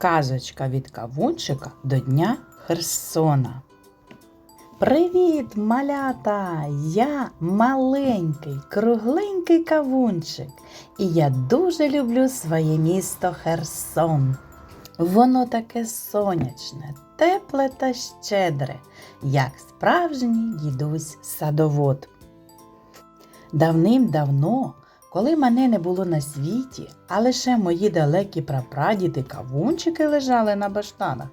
Казочка від кавунчика до Дня Херсона. Привіт, малята! Я маленький, кругленький кавунчик, і я дуже люблю своє місто Херсон. Воно таке сонячне, тепле та щедре, як справжній дідусь садовод. Давним-давно, коли мене не було на світі, а лише мої далекі прапрадіди кавунчики лежали на баштанах,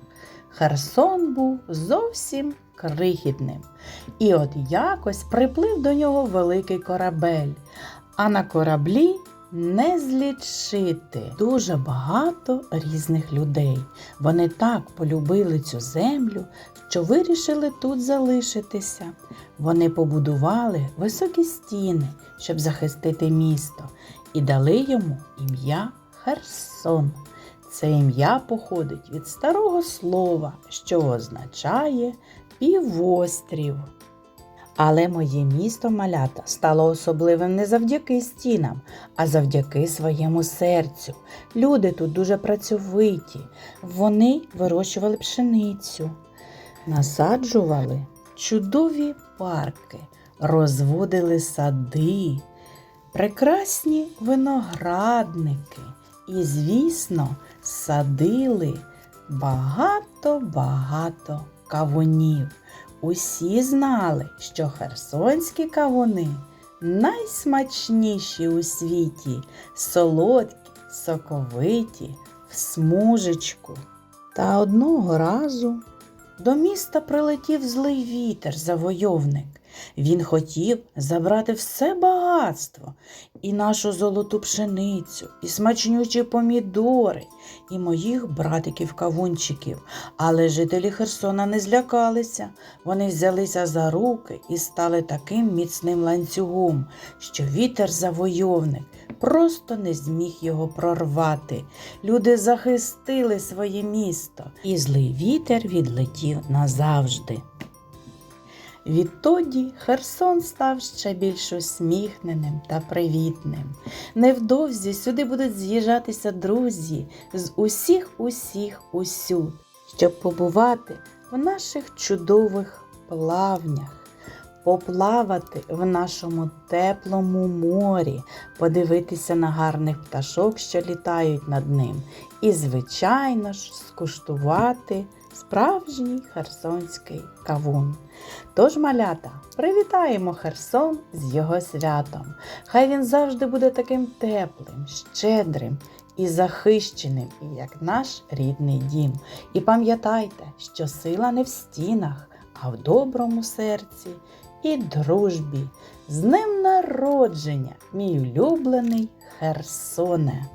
Херсон був зовсім крихітним. І от якось приплив до нього великий корабель, а на кораблі не злічити дуже багато різних людей. Вони так полюбили цю землю, що вирішили тут залишитися. Вони побудували високі стіни, щоб захистити місто, і дали йому ім'я Херсон. Це ім'я походить від старого слова, що означає півострів. Але моє місто малята стало особливим не завдяки стінам, а завдяки своєму серцю. Люди тут дуже працьовиті. Вони вирощували пшеницю, насаджували чудові парки, розводили сади, прекрасні виноградники і, звісно, садили багато-багато кавунів. Усі знали, що херсонські кавуни найсмачніші у світі, солодкі, соковиті, в смужечку. Та одного разу до міста прилетів злий вітер завойовник. Він хотів забрати все багатство, і нашу золоту пшеницю, і смачнючі помідори, і моїх братиків-кавунчиків. Але жителі Херсона не злякалися. Вони взялися за руки і стали таким міцним ланцюгом, що вітер завойовник просто не зміг його прорвати. Люди захистили своє місто, і злий вітер відлетів назавжди. Відтоді Херсон став ще більш усміхненим та привітним. Невдовзі сюди будуть з'їжджатися друзі з усіх, усіх, усюд, щоб побувати в наших чудових плавнях, поплавати в нашому теплому морі, подивитися на гарних пташок, що літають над ним, і, звичайно ж, скуштувати справжній херсонський кавун. Тож, малята, привітаємо Херсон з його святом. Хай він завжди буде таким теплим, щедрим і захищеним, як наш рідний дім. І пам'ятайте, що сила не в стінах, а в доброму серці і дружбі. З днем народження, мій улюблений Херсоне!